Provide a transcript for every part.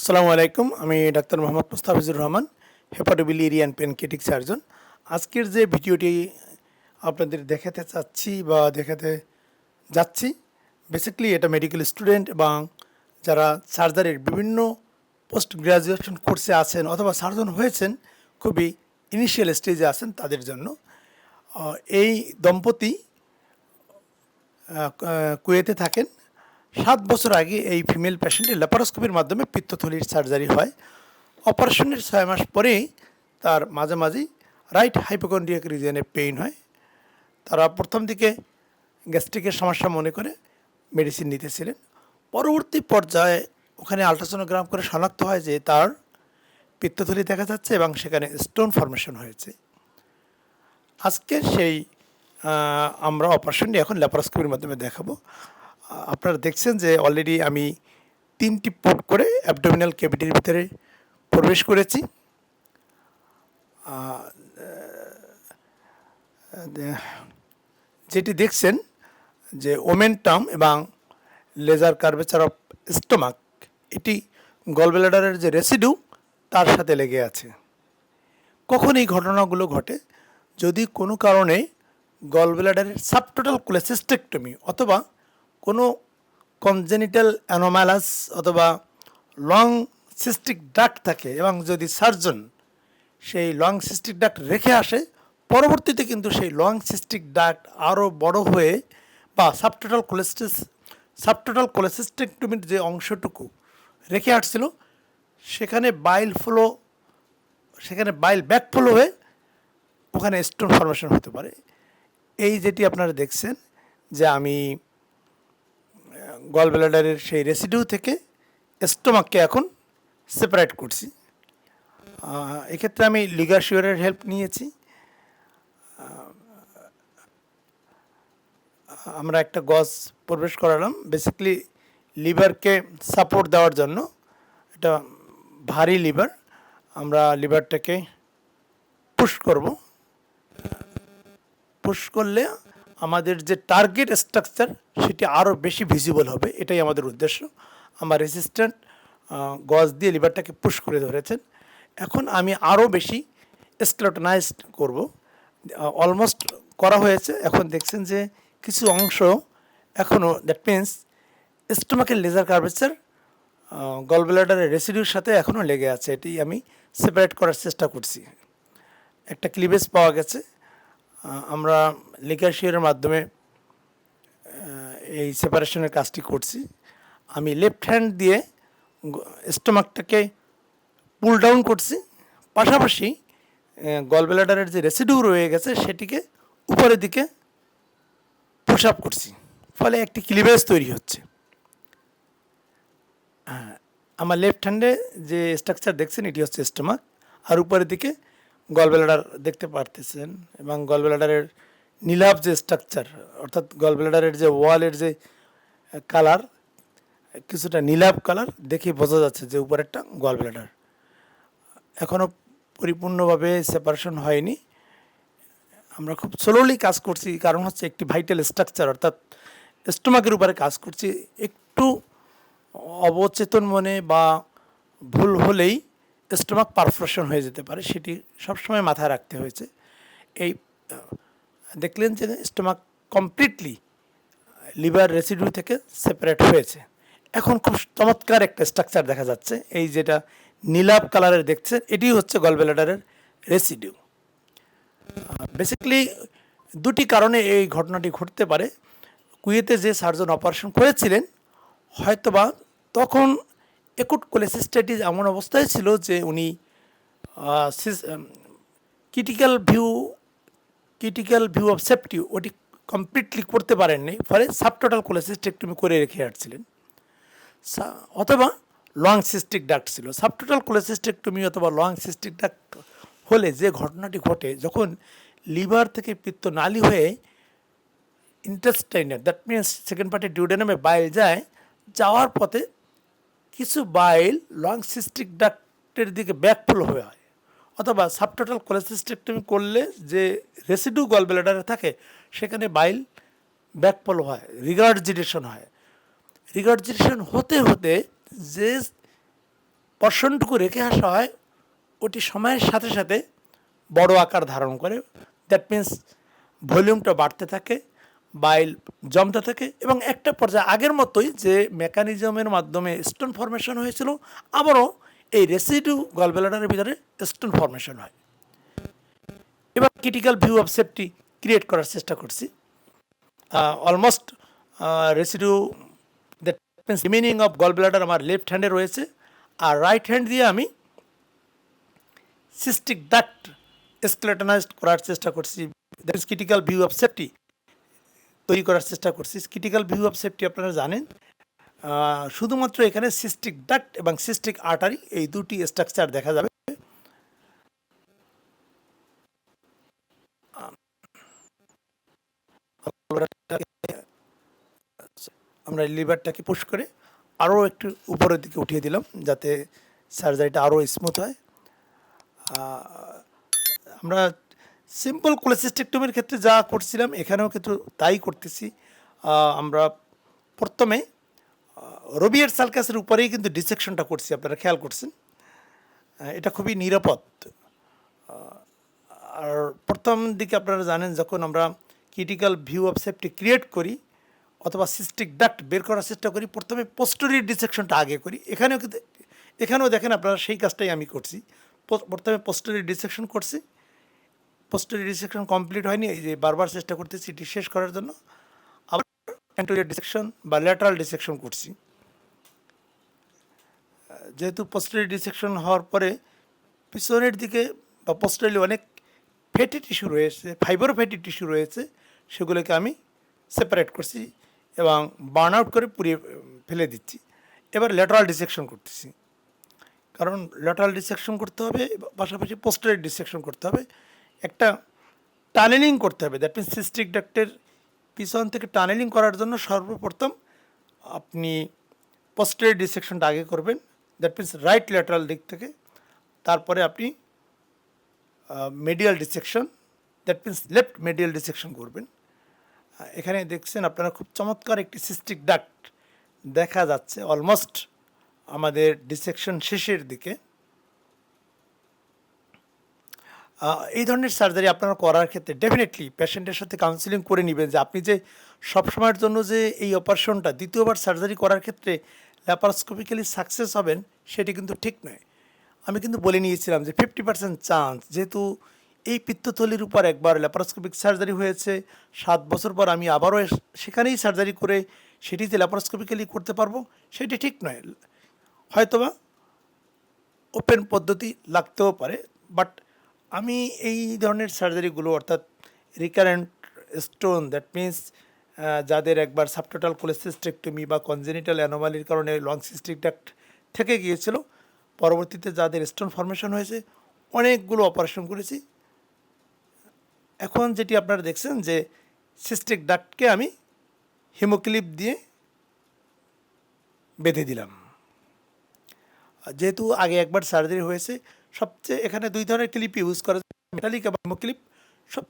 আসসালামু আলাইকুম। আমি doctor Mohammad Mustafizur Rahman hepatobiliary and pancreatic surgeon আজকের যে ভিডিওটি আপনাদের দেখাতে চাচ্ছি বা দেখাতে যাচ্ছি বেসিক্যালি এটা মেডিকেল স্টুডেন্ট এবং যারা সার্জারির বিভিন্ন পোস্ট গ্রাজুয়েশন কোর্সে আছেন অথবা সার্জন হয়েছেন, খুবই ইনিশিয়াল স্টেজে আছেন তাদের জন্য। এই দম্পতি কুয়েতে থাকেন। সাত বছর আগে এই ফিমেল পেশেন্টের ল্যাপারোস্কোপির মাধ্যমে পিত্তথলির সার্জারি হয়। অপারেশনের ছয় মাস পরেই তার মাঝে মাঝেই রাইট হাইপোকন্ড্রিয়াক রিজনে পেইন হয়। তারা প্রথম দিকে গ্যাস্ট্রিকের সমস্যা মনে করে মেডিসিন নিতেছিলেন। পরবর্তী পর্যায়ে ওখানে আলট্রাসোনোগ্রাম করে শনাক্ত হয় যে তার পিত্তথলি দেখা যাচ্ছে এবং সেখানে স্টোন ফর্মেশন হয়েছে। আজকে সেই আমরা অপারেশনটি এখন ল্যাপারোস্কোপির মাধ্যমে দেখাবো। আপনারা দেখছেন যে অলরেডি আমি তিনটি পোর্ট করে অ্যাবডোমিনাল ক্যাভিটির ভিতরে প্রবেশ করেছি। যেটি দেখছেন যে ওমেন্টাম এবং লেজার কার্ভেচার অফ স্টোমাক এটি গলব্লাডারের যে রেসিডিউ তার সাথে লেগে আছে। কখন এই ঘটনাগুলো ঘটে? যদি কোনো কারণে গলব্লাডারের সাবটোটাল কোলেসিস্টেকটমি অথবা কোনো কনজেনিটাল অ্যানোম্যালাস অথবা লং সিস্টিক ডাক থাকে এবং যদি সার্জন সেই লং সিস্টিক ডাক রেখে আসে, পরবর্তীতে কিন্তু সেই লং সিস্টিক ডাক আরও বড় হয়ে বা সাবটোটাল কোলেস্টিস সাবটোটাল কোলেসিস্টেকটমির যে অংশটুকু রেখে আসছিল, সেখানে বাইল ফ্লো সেখানে বাইল ব্যাকফ্লো হয়ে ওখানে স্টোন ফর্মেশন হতে পারে। এই যেটি আপনারা দেখছেন যে আমি গল ব্লাডারের সেই রেসিডিউ থেকে স্টোমাককে এখন সেপারেট করছি। এক্ষেত্রে আমি লিগাশিওরের হেল্প নিয়েছি। আমরা একটা গজ প্রবেশ করালাম। বেসিক্যালি লিভারকে সাপোর্ট দেওয়ার জন্য এটা ভারী লিভার আমরা লিভারটাকে পুশ করব। পুশ করলে আমাদের যে টার্গেট স্ট্রাকচার সেটি আরও বেশি ভিজিবল হবে। এটাই আমাদের উদ্দেশ্য। আমার রেসিস্ট্যান্ট গজ দিয়ে লিভারটাকে পুশ করে ধরেছেন। এখন আমি আরও বেশি স্কেলটনাইজ করব। অলমোস্ট করা হয়েছে। এখন দেখছেন যে কিছু অংশ এখনও দ্যাট মিন্স স্টোমাকের লেজার কার্ভেচার গলব্লাডারের রেসিডিউর সাথে এখনও লেগে আছে। এটি আমি সেপারেট করার চেষ্টা করছি। একটা ক্লিভেজ পাওয়া গেছে। আমরা লিকাশিয়ারের মাধ্যমে এই সেপারেশনের কাজটি করছি। আমি লেফট হ্যান্ড দিয়ে স্টোমাকটাকে পুল ডাউন করছি। পাশাপাশি গলব্লাডারের যে রেসিডিউ রয়ে গেছে, সেটিকে উপরের দিকে পুশ আপ করছি। ফলে একটি ক্লিভেজ তৈরি হচ্ছে। আমার লেফট হ্যান্ডে যে স্ট্রাকচার দেখছেন, এটি হচ্ছে স্টোমাক আর উপরের দিকে গলব্লাডার দেখতে পারতেছেন এবং গলব্লাডারের নীলাভ যে স্ট্রাকচার অর্থাৎ গলব্লাডারের যে ওয়ালের যে কালার কিছুটা নীলাভ কালার দেখে বোঝা যাচ্ছে যে উপরেরটা গলব্লাডার এখনও পরিপূর্ণভাবে সেপারেশন হয়নি। আমরা খুব স্লোলি কাজ করছি, কারণ হচ্ছে একটি ভাইটাল স্ট্রাকচার অর্থাৎ স্টোমাকের উপরে কাজ করছি। একটু অবচেতন মনে বা ভুল হলেই স্টোমাক পারফরেশন হয়ে যেতে পারে, সেটি সবসময় মাথায় রাখতে হয়েছে। এই দেখলেন যে স্টোমাক কমপ্লিটলি লিভার রেসিডিউ থেকে সেপারেট হয়েছে। এখন খুব চমৎকার একটা স্ট্রাকচার দেখা যাচ্ছে, এই যেটা নীলাভ কালারের দেখছেন, এটি হচ্ছে গলব্লাডারের রেসিডিউ বেসিক্যালি দুটি কারণে এই ঘটনাটি ঘটতে পারে। কুয়েতে যে সার্জন অপারেশন করেছিলেন, হয়তোবা তখন একুট কোলেসিস্টাইটিস এমন অবস্থায় ছিল যে উনি critical view critical view of safety OT completely করতে পারেননি। ফলে সাবটোটাল কোলেসিস্টেকটমি করে রেখে আসছিলেন। অথবা লং সিস্টিক ডাক্ট ছিল। সাবটোটাল কোলেসিস্টেকটমি অথবা লং সিস্টিক ডাক্ট হলে যে ঘটনাটি ঘটে, যখন লিভার থেকে পিত্ত নালি হয়ে ইন্টেস্টাইনে দ্যাট মিনস সেকেন্ড পার্টি ডিউডেনামে বাইল যায়, যাওয়ার পথে কিছু বাইল লং সিস্টিক ডাক্টের দিকে ব্যাকফ্লো হয়ে হয়, অথবা সাবটোটাল কোলেসিস্টেকটমি করলে যে রেসিডিউ গলব্লাডারে থাকে, সেখানে বাইল ব্যাকফ্লো হয় রিগার্জিটেশন হয়। রিগার্জিটেশন হতে হতে যে পর্ষণটুকু রেখে আসা হয়, ওটি সময়ের সাথে সাথে বড় আকার ধারণ করে। দ্যাট মিন্স ভলিউমটা বাড়তে থাকে বাইল জমতে থাকে এবং একটা পর্যায়ে আগের মতোই যে মেকানিজমের মাধ্যমে স্টোন ফর্মেশন হয়েছিল, আবারও এই রেসিডু গলবেলাডারের ভিতরে স্টোন ফর্মেশন হয়। এবার critical view of safety create করার চেষ্টা করছি। Almost residue that remaining of gall bladder আমার লেফট হ্যান্ডে রয়েছে। আর রাইট হ্যান্ড দিয়ে আমি সিস্টিক ডাক্ট স্কেলেটনাইজড করার চেষ্টা করছি। That is critical view of safety তৈরি করার চেষ্টা করছি। ক্রিটিক্যাল ভিউ অফ সেফটি আপনারা জানেন। শুধুমাত্র এখানে সিস্টিক ডাক্ট এবং সিস্টিক আর্টারি এই দুটি স্ট্রাকচার দেখা যাবে। আমরা লিভারটাকে পুশ করে আরও একটু উপরের দিকে উঠিয়ে দিলাম যাতে সার্জারিটা আরও স্মুথ হয়। আমরা সিম্পল কোলেসিস্টেকটমির ক্ষেত্রে যা করছিলাম, এখানেও কিন্তু তাই করতেছি। আমরা প্রথমে রবিয়ার সার্কাসের উপরেই কিন্তু ডিসেকশনটা করছি, আপনারা খেয়াল করছেন। এটা খুবই নিরাপদ। আর প্রথম দিকে আপনারা জানেন, যখন আমরা critical view of safety create করি, অথবা সিস্টিক ডাক্ট বের করার চেষ্টা করি, প্রথমে পোস্টোরিয়ার ডিসেকশনটা আগে করি। এখানেও কিন্তু, এখানেও দেখেন আপনারা সেই কাজটাই আমি করছি। প্রথমে পোস্টোরিয়ার ডিসেকশন করছি পোস্টোরিয়ার ডিসেকশন কমপ্লিট হয়নি, এই যে বারবার চেষ্টা করতেছি এটি শেষ করার জন্য। আবার অ্যান্টোরিয়ার ডিসেকশন বা ল্যাটারাল ডিসেকশন করছি। যেহেতু পোস্টারি ডিসেকশন হওয়ার পরে পিছনের দিকে বা পোস্টালি অনেক ফ্যাটি টিস্যু রয়েছে ফাইবার ফ্যাটি টিস্যু রয়েছে, সেগুলোকে আমি সেপারেট করছি এবং বার্ন আউট করে পুড়িয়ে ফেলে দিচ্ছি। এবার ল্যাটারাল ডিসেকশন করতেছি। কারণ ল্যাটারাল ডিসেকশন করতে হবে, পাশাপাশি পোস্টারি ডিসেকশন করতে হবে। একটা টানেলিং করতে হবে। দ্যাট মিনস সিস্টিক ডাক্টের পিছন থেকে টানেলিং করার জন্য সর্বপ্রথম আপনি পোস্টারি ডিসেকশনটা আগে করবেন। দ্যাট মিনস রাইট ল্যাটারাল দিক থেকে। তারপরে আপনি medial dissection that means left medial dissection করবেন। এখানে দেখছেন আপনারা খুব চমৎকার একটি সিস্টিক ডাক্ট দেখা যাচ্ছে। অলমোস্ট আমাদের ডিসেকশন শেষের দিকে। এই ধরনের সার্জারি আপনারা করার ক্ষেত্রে ডেফিনেটলি পেশেন্টের সাথে কাউন্সিলিং করে নেবেন যে আপনি যে সব সময়ের জন্য যে এই অপারেশনটা দ্বিতীয়বার সার্জারি করার ক্ষেত্রে ল্যাপারোস্কোপিক্যালি সাকসেস হবেন, সেটি কিন্তু ঠিক নয়। আমি কিন্তু বলে নিয়েছিলাম যে ফিফটি পার্সেন্ট চান্স যেহেতু এই পিত্তথলির উপর একবার ল্যাপারোস্কোপিক সার্জারি হয়েছে, সাত বছর পর আমি আবারও সেখানেই সার্জারি করে সেটিতে ল্যাপারোস্কোপিক্যালি করতে পারব, সেটি ঠিক নয়। হয়তোবা ওপেন পদ্ধতি লাগতেও পারে বাট আমি এই ধরনের সার্জারিগুলো অর্থাৎ রিকারেন্ট স্টোন দ্যাট মিন্স যাদের একবার সাবটোটাল কোলেসিস্টেকটমি বা কনজেনিটাল অ্যানোমালির কারণে লং সিস্টিক ডাক্ট থেকে গিয়েছিল, পরবর্তীতে যাদের স্টোন ফর্মেশন হয়েছে, অনেকগুলো অপারেশন করেছি। এখন যেটি আপনারা দেখছেন যে সিস্টিক ডাক্টকে আমি হিমোক্লিপ দিয়ে বেঁধে দিলাম। যেহেতু আগে একবার সার্জারি হয়েছে সবচেয়ে এখানে দুই ধরনের ক্লিপ ইউজ করা যায়। মেটালিক এবং হিমোক্লিপ সব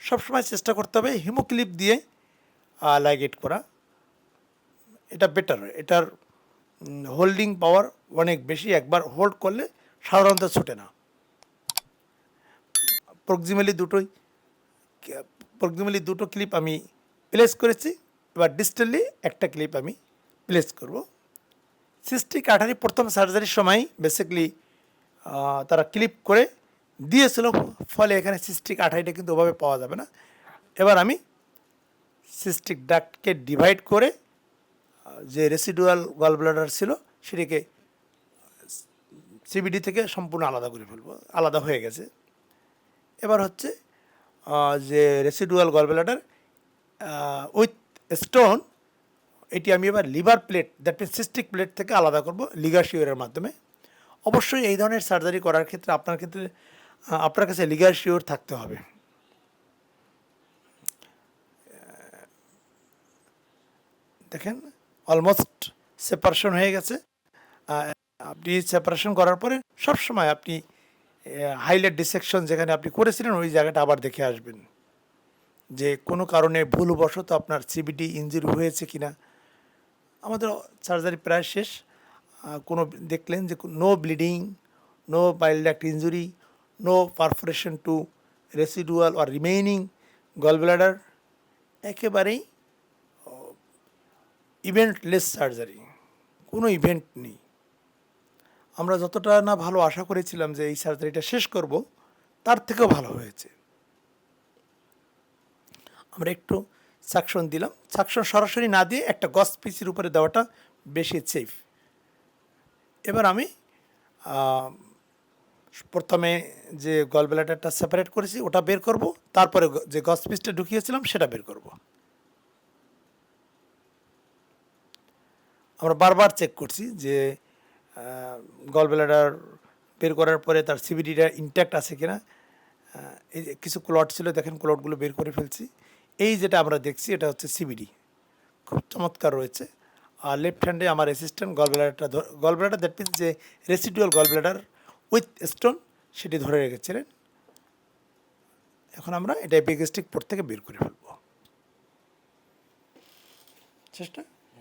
সবসময় চেষ্টা করতে হবে হিমোক্লিপ দিয়ে লাইগেট করা। এটা বেটার এটার হোল্ডিং পাওয়ার অনেক বেশি। একবার হোল্ড করলে সাধারণত ছুটে না। প্রক্সিমালি দুটোই প্রক্সিমালি দুটো ক্লিপ আমি প্লেস করেছি। এবার ডিস্টালি একটা ক্লিপ আমি প্লেস করব। সিস্টিক আঠারি প্রথম সার্জারির সময় বেসিক্যালি তারা ক্লিপ করে দিয়েছিল, ফলে এখানে সিস্টিক আঠাইটা কিন্তু ওভাবে পাওয়া যাবে না। এবার আমি সিস্টিক ডাক্টকে ডিভাইড করে যে রেসিডুয়াল গল ব্লাডার ছিল, সেটিকে সিবিডি থেকে সম্পূর্ণ আলাদা করে ফেলব, আলাদা হয়ে গেছে। এবার হচ্ছে যে residual gall bladder with stone এটি আমি এবার liver plate that mean cystic plate থেকে আলাদা করব লিগাশিওরের মাধ্যমে। অবশ্যই এই ধরনের সার্জারি করার ক্ষেত্রে আপনার ক্ষেত্রে আপনার কাছে লিগাল শিওর থাকতে হবে। দেখেন অলমোস্ট সেপারেশন হয়ে গেছে। আপনি সেপারেশন করার পরে সব সময় আপনি হাইলাইট ডিসেকশন যেখানে আপনি করেছিলেন, ওই জায়গাটা আবার দেখে আসবেন। যে কোনো কারণে ভুলবশত আপনার সিবিডি ইঞ্জুরি হয়েছে কিনা। আমাদের সার্জারি প্রায় শেষ। কোনো দেখলেন যে no bleeding no bile duct injury no perforation to residual R remaining gall bladder একেবারেই ইভেন্টলেস সার্জারি কোনো ইভেন্ট নেই। আমরা যতটা না ভালো আশা করেছিলাম যে এই সার্জারিটা শেষ করব, তার থেকেও ভালো হয়েছে। আমরা একটু সাকশন দিলাম। সাকশন সরাসরি না দিয়ে একটা গস পিসির উপরে দেওয়াটা বেশি সেফ এবার আমি প্রথমে যে গল ব্লাডারটা সেপারেট করেছি, ওটা বের করব, তারপরে যে গস পিসটা ঢুকিয়েছিলাম, সেটা বের করব। আমরা বারবার চেক করছি যে গল ব্লাডার বের করার পরে তার সিবিডিটা ইনট্যাক্ট আছে কিনা। এই যে কিছু ক্লট ছিল, দেখেন ক্লটগুলো বের করে ফেলছি। এই যেটা আমরা দেখছি, এটা হচ্ছে সিবিডি খুব চমৎকার রয়েছে। আর লেফট হ্যান্ডে আমার রেসিস্ট্যান্ট গল ব্লাডারটা গল ব্লাডার দ্যাট মিনস যে residual gall bladder with stone সেটি ধরে রেখেছিলেন। এখন আমরা এটা এপিগেস্টিক পোর্ট থেকে বের করে ফেলব। চেষ্টা?